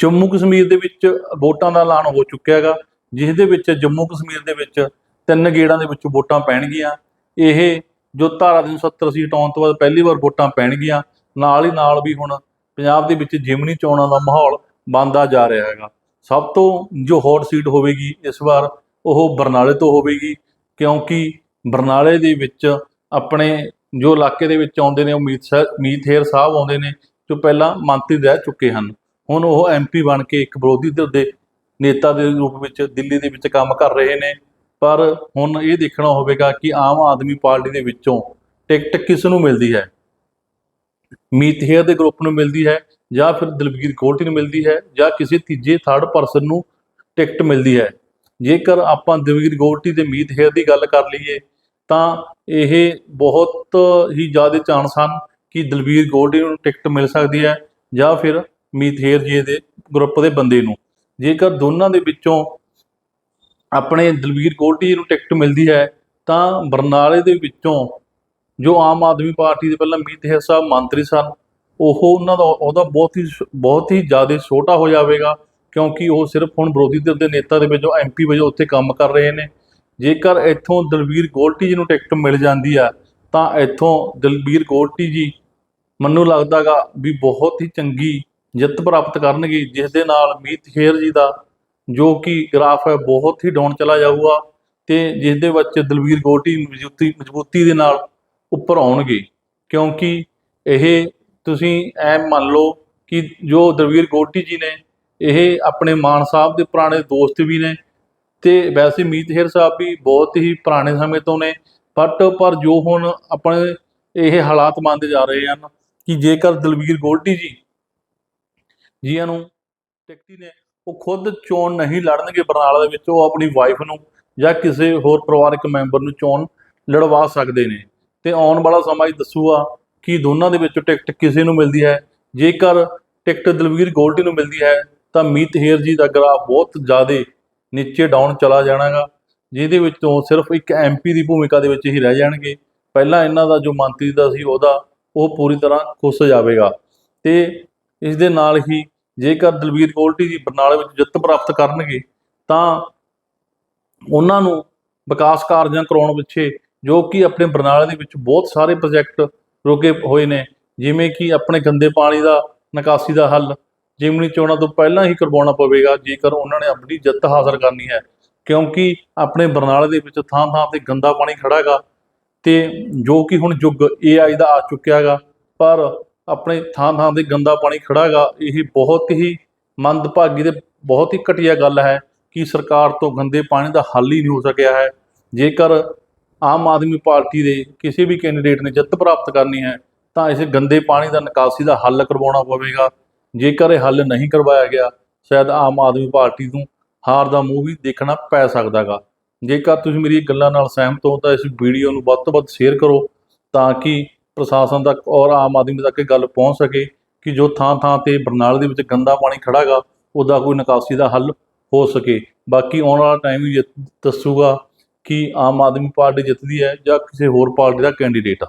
ਜੰਮੂ ਕਸ਼ਮੀਰ ਦੇ ਵਿੱਚ ਵੋਟਾਂ ਦਾ ਐਲਾਨ ਹੋ ਚੁੱਕਿਆ ਹੈਗਾ ਜਿਸ ਦੇ ਵਿੱਚ ਜੰਮੂ ਕਸ਼ਮੀਰ ਦੇ ਵਿੱਚ ਤਿੰਨ ਗੇੜਾਂ ਦੇ ਵਿੱਚ ਵੋਟਾਂ ਪੈਣਗੀਆਂ। ਇਹ ਜੋ ਧਾਰਾ 370 ਸੀਟ ਆਉਣ ਤੋਂ ਬਾਅਦ ਪਹਿਲੀ ਵਾਰ ਵੋਟਾਂ ਪੈਣਗੀਆਂ, ਨਾਲ ਹੀ ਨਾਲ ਵੀ ਹੁਣ ਪੰਜਾਬ ਦੇ ਵਿੱਚ ਜਿਮਨੀ ਚੋਣਾਂ ਦਾ ਮਾਹੌਲ ਬਣਦਾ ਜਾ ਰਿਹਾ ਹੈਗਾ। ਸਭ ਤੋਂ ਜੋ ਹੌਟ ਸੀਟ ਹੋਵੇਗੀ ਇਸ ਵਾਰ ਉਹ ਬਰਨਾਲੇ ਤੋਂ ਹੋਵੇਗੀ, ਕਿਉਂਕਿ ਬਰਨਾਲੇ ਦੇ ਵਿੱਚ ਆਪਣੇ ਜੋ ਇਲਾਕੇ ਦੇ ਵਿੱਚ ਆਉਂਦੇ ਨੇ, ਉਹ ਮੀਤ ਮੀਤ ਹੇਰ ਸਾਹਿਬ ਆਉਂਦੇ ਨੇ, ਜੋ ਪਹਿਲਾਂ ਮੰਤਰੀ ਰਹਿ ਚੁੱਕੇ ਹਨ। ਹੁਣ ਉਹ ਐਮਪੀ ਬਣ ਕੇ ਇੱਕ ਵਿਰੋਧੀ ਧਿਰ ਦੇ ਨੇਤਾ ਦੇ ਰੂਪ ਵਿੱਚ ਦਿੱਲੀ ਦੇ ਵਿੱਚ ਕੰਮ ਕਰ ਰਹੇ ਨੇ। ਪਰ ਹੁਣ ਇਹ ਦੇਖਣਾ ਹੋਵੇਗਾ ਕਿ ਆਮ ਆਦਮੀ ਪਾਰਟੀ ਦੇ ਵਿੱਚੋਂ ਟਿਕਟ ਕਿਸ ਨੂੰ ਮਿਲਦੀ ਹੈ? ਮੀਤ ਹੇਅਰ ਦੇ ਗਰੁੱਪ ਨੂੰ ਮਿਲਦੀ ਹੈ ਜਾਂ ਫਿਰ ਦਲਬੀਰ ਕੋਲਟੀ ਨੂੰ ਮਿਲਦੀ ਹੈ ਜਾਂ ਕਿਸੇ ਤੀਜੇ ਥਰਡ ਪਰਸਨ ਨੂੰ ਟਿਕਟ ਮਿਲਦੀ ਹੈ। ਜੇਕਰ ਆਪਾਂ ਦਲਬੀਰ ਗੋਲਟੀ ਤੇ ਮੀਤ ਹੇਅਰ ਦੀ ਗੱਲ ਕਰ ਲਈਏ, ਤਾਂ ਇਹ ਬਹੁਤ ਹੀ ਜ਼ਿਆਦਾ ਚਾਂਸ ਹਨ ਕਿ ਦਲਬੀਰ ਗੋਲਟੀ ਨੂੰ ਟਿਕਟ ਮਿਲ ਸਕਦੀ ਹੈ ਜਾਂ ਫਿਰ ਮੀਥੇਰ ਹੇਅਰ ਜੀ ਦੇ ਗਰੁੱਪ ਦੇ ਬੰਦੇ ਨੂੰ। ਜੇਕਰ ਦੋਨਾਂ ਦੇ ਵਿੱਚੋਂ ਆਪਣੇ ਦਲਬੀਰ ਗੋਲਟੀ ਜੀ ਨੂੰ ਟਿਕਟ ਮਿਲਦੀ ਹੈ, ਤਾਂ ਬਰਨਾਲੇ ਦੇ ਵਿੱਚੋਂ ਜੋ ਆਮ ਆਦਮੀ ਪਾਰਟੀ ਦੇ ਪਹਿਲਾਂ ਮੀਥੇਰ ਸਾਹਿਬ, ਮੰਤਰੀ ਸਨ, ਉਹ ਉਹਨਾਂ ਦਾ ਉਹਦਾ ਬਹੁਤ ਹੀ ਬਹੁਤ ਹੀ ਜ਼ਿਆਦਾ ਛੋਟਾ ਹੋ ਜਾਵੇਗਾ, ਕਿਉਂਕਿ ਉਹ ਸਿਰਫ ਹੁਣ ਵਿਰੋਧੀ ਧਿਰ ਦੇ ਨੇਤਾ ਦੇ ਵਜੋਂ ਐਮਪੀ ਵਜੋਂ ਉੱਥੇ ਕੰਮ ਕਰ ਰਹੇ ਨੇ। ਜੇਕਰ ਇੱਥੋਂ ਦਲਬੀਰ ਗੋਲਟੀ ਜੀ ਨੂੰ ਟਿਕਟ ਮਿਲ ਜਾਂਦੀ ਆ ਤਾਂ ਇੱਥੋਂ ਦਲਬੀਰ ਗੋਲਟੀ ਜੀ, ਮੈਨੂੰ ਲੱਗਦਾਗਾ ਵੀ ਬਹੁਤ ਹੀ ਚੰਗੀ ਜਿੱਤ ਪ੍ਰਾਪਤ ਕਰਨਗੇ ਜਿਸ ਦੇ ਨਾਲ ਮੀਤ ਖੇਰ ਜੀ ਦਾ, ਜੋ ਕਿ ਗ੍ਰਾਫ ਹੈ, ਬਹੁਤ ਹੀ ਡਾਊਨ ਚਲਾ ਜਾਊਗਾ ਤੇ ਜਿਸ ਦੇ ਵਿੱਚ ਦਲਬੀਰ ਗੋਟੀ ਮਜ਼ਬੂਤੀ ਮਜ਼ਬੂਤੀ ਦੇ ਨਾਲ ਉੱਪਰ ਆਉਣਗੇ। ਕਿਉਂਕਿ ਇਹ ਤੁਸੀਂ ਐ ਮੰਨ ਲਓ ਕਿ ਜੋ ਦਲਵੀਰ ਗੋਟੀ ਜੀ ਨੇ, ਇਹ ਆਪਣੇ ਮਾਨ ਸਾਹਿਬ ਦੇ ਪੁਰਾਣੇ ਦੋਸਤ ਵੀ ਨੇ ਤੇ ਵੈਸੇ ਮੀਤ ਹੇਰ ਸਾਹਿਬ ਵੀ ਬਹੁਤ ਹੀ ਪੁਰਾਣੇ ਸਮੇਂ ਤੋਂ ਨੇ ਬਟ ਪਰ ਜੋ ਹੁਣ ਆਪਣੇ ਇਹ ਹਾਲਾਤ ਮੰਨਦੇ ਜਾ ਰਹੇ ਹਨ ਕਿ ਜੇਕਰ ਦਲਬੀਰ ਗੋਲਟੀ ਜੀ ਜੀਆਂ ਨੂੰ ਟਿਕਟੀ ਨੇ ਉਹ ਖੁਦ ਚੋਣ ਨਹੀਂ ਲੜਨਗੇ ਬਰਨਾਲਾ ਦੇ ਵਿੱਚ, ਉਹ ਆਪਣੀ ਵਾਈਫ ਨੂੰ ਜਾਂ ਕਿਸੇ ਹੋਰ ਪਰਿਵਾਰਕ ਮੈਂਬਰ ਨੂੰ ਚੋਣ ਲੜਵਾ ਸਕਦੇ ਨੇ। ਤੇ ਆਉਣ ਵਾਲਾ ਸਮਾਂ ਹੀ ਦੱਸੂਗਾ ਕਿ ਦੋਨਾਂ ਦੇ ਵਿੱਚੋਂ ਟਿਕਟ ਕਿਸੇ ਨੂੰ ਮਿਲਦੀ ਹੈ। ਜੇਕਰ ਟਿਕਟ ਦਲਵੀਰ ਗੋਲਟੀ ਨੂੰ ਮਿਲਦੀ ਹੈ, ਤਾਂ ਮੀਤ ਹੇਰ ਜੀ ਦਾ ਗ੍ਰਾਫ ਬਹੁਤ ਜ਼ਿਆਦਾ ਨੀਚੇ ਡਾਊਨ ਚਲਾ ਜਾਣਾਗਾ, ਜਿਹਦੇ ਵਿੱਚੋਂ ਸਿਰਫ ਇੱਕ ਐਮਪੀ ਦੀ ਭੂਮਿਕਾ ਦੇ ਵਿੱਚ ਹੀ ਰਹਿ ਜਾਣਗੇ। ਪਹਿਲਾਂ ਇਹਨਾਂ ਦਾ ਜੋ ਮੰਤਰੀ ਦਾ ਸੀ, ਉਹਦਾ ਉਹ ਪੂਰੀ ਤਰ੍ਹਾਂ ਖੁੱਸ ਜਾਵੇਗਾ। ਤੇ ਇਸ ਦੇ ਨਾਲ ਹੀ ਜੇਕਰ ਦਲਵੀਰ ਗੋਲਟੀ ਜੀ ਬਰਨਾਲੇ ਵਿੱਚ ਜਿੱਤ ਪ੍ਰਾਪਤ ਕਰਨਗੇ, ਤਾਂ ਉਹਨਾਂ ਨੂੰ ਵਿਕਾਸ ਕਾਰਜਾਂ ਕਰਾਉਣ ਪਿੱਛੇ ਜੋ ਕਿ ਆਪਣੇ ਬਰਨਾਲੇ ਦੇ ਵਿੱਚ ਬਹੁਤ ਸਾਰੇ ਪ੍ਰੋਜੈਕਟ ਰੁਕੇ ਹੋਏ ਨੇ, ਜਿਵੇਂ ਕਿ ਆਪਣੇ ਗੰਦੇ ਪਾਣੀ ਦਾ, ਨਿਕਾਸੀ ਦਾ ਹੱਲ, ਜਿਮਨੀ ਚੋਣਾਂ ਤੋਂ ਪਹਿਲਾਂ ਹੀ ਕਰਵਾਉਣਾ ਪਵੇਗਾ, ਜੇਕਰ ਉਹਨਾਂ ਨੇ ਆਪਣੀ ਜਿੱਤ ਹਾਸਲ ਕਰਨੀ ਹੈ। ਕਿਉਂਕਿ ਆਪਣੇ ਬਰਨਾਲੇ ਦੇ ਵਿੱਚ ਥਾਂ ਥਾਂ ਤੇ ਗੰਦਾ ਪਾਣੀ ਖੜਾ ਹੈਗਾ ਤੇ ਜੋ ਕਿ ਹੁਣ ਯੁੱਗ AI ਦਾ ਆ ਚੁੱਕਿਆ ਹੈਗਾ ਪਰ ਆਪਣੇ ਥਾਂ ਥਾਂ ਤੇ ਗੰਦਾ ਪਾਣੀ ਖੜਾ ਹੈਗਾ ਇਹ ਬਹੁਤ ਹੀ ਮੰਦਭਾਗੀ ਤੇ ਬਹੁਤ ਹੀ ਘਟੀਆ ਗੱਲ ਹੈ ਕਿ ਸਰਕਾਰ ਤੋਂ ਗੰਦੇ ਪਾਣੀ ਦਾ ਹੱਲ ਹੀ ਨਹੀਂ ਹੋ ਸਕਿਆ ਹੈ। ਜੇਕਰ ਆਮ ਆਦਮੀ ਪਾਰਟੀ ਦੇ ਕਿਸੇ ਵੀ ਕੈਂਡੀਡੇਟ ਨੇ ਜਿੱਤ ਪ੍ਰਾਪਤ ਕਰਨੀ ਹੈ, ਤਾਂ ਇਸ ਗੰਦੇ ਪਾਣੀ ਦਾ ਨਿਕਾਸੀ ਦਾ ਹੱਲ ਕਰਵਾਉਣਾ ਪਵੇਗਾ। ਜੇਕਰ ਇਹ ਹੱਲ ਨਹੀਂ ਕਰਵਾਇਆ ਗਿਆ, ਸ਼ਾਇਦ ਆਮ ਆਦਮੀ ਪਾਰਟੀ ਨੂੰ ਹਾਰ ਦਾ ਮੂੰਹ ਵੀ ਦੇਖਣਾ ਪੈ ਸਕਦਾਗਾ ਜੇਕਰ ਤੁਸੀਂ ਮੇਰੀ ਗੱਲਾਂ ਨਾਲ ਸਹਿਮਤ ਹੋ, ਤਾਂ ਇਸ ਵੀਡੀਓ ਨੂੰ ਵੱਧ ਤੋਂ ਵੱਧ ਸ਼ੇਅਰ ਕਰੋ, ਤਾਂ ਕਿ ਪ੍ਰਸ਼ਾਸਨ ਤੱਕ ਔਰ ਆਮ ਆਦਮੀ ਤੱਕ ਇਹ ਗੱਲ ਪਹੁੰਚ ਸਕੇ ਕਿ ਜੋ ਥਾਂ ਥਾਂ ਤੇ ਬਰਨਾਲੇ ਦੇ ਵਿੱਚ ਗੰਦਾ ਪਾਣੀ ਖੜਾਗਾ ਉਹਦਾ ਕੋਈ ਨਿਕਾਸੀ ਦਾ ਹੱਲ ਹੋ ਸਕੇ। ਬਾਕੀ ਆਉਣ ਵਾਲਾ ਟਾਈਮ ਵੀ ਜਿੱਤ- ਦੱਸੂਗਾ ਕਿ ਆਮ ਆਦਮੀ ਪਾਰਟੀ ਜਿੱਤਦੀ ਹੈ ਜਾਂ ਕਿਸੇ ਹੋਰ ਪਾਰਟੀ ਦਾ ਕੈਂਡੀਡੇਟ ਆ।